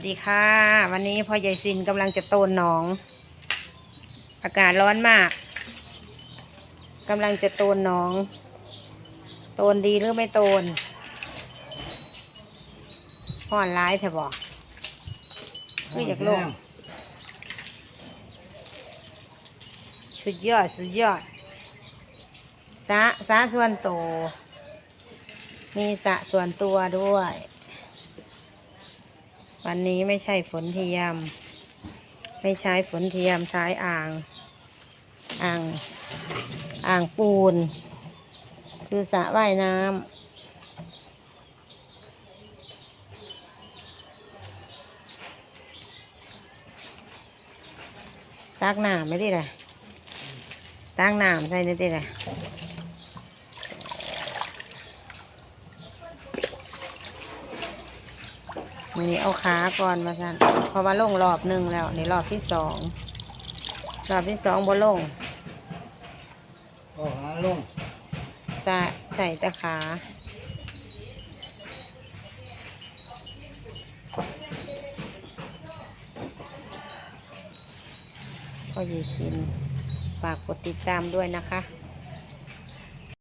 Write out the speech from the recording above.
วัสดีค่ะ วันนี้พ่อใหญ่ซินกำลังจะโตนหนอง อากาศร้อนมากกำลังจะโตนหนอง โตนดีหรือไม่โตนห่อนร้ายเถอะบอกคืออยากลงสุดยอดสุดยอดสระสระส่วนโตวมีสระส่วนตัวด้วย วันนี้ไม่ใช่ฝนเทียม ไม่ใช้ฝนเทียมใช้อ่าง อ่าง อ่างปูน คือสระว่ายน้ำตักน้ำไม่ได้เลยตักน้ำใส่นี่ได้เลย วันนี้เอาขาก่อนมาสั่นเพราะว่าลงรอบหนึ่งแล้วนี่รอบที่สองรอบที่สองบ่ลงก็หาลงสะใส่ตะขาก็อยู่ชินฝากกดติดตามด้วยนะคะ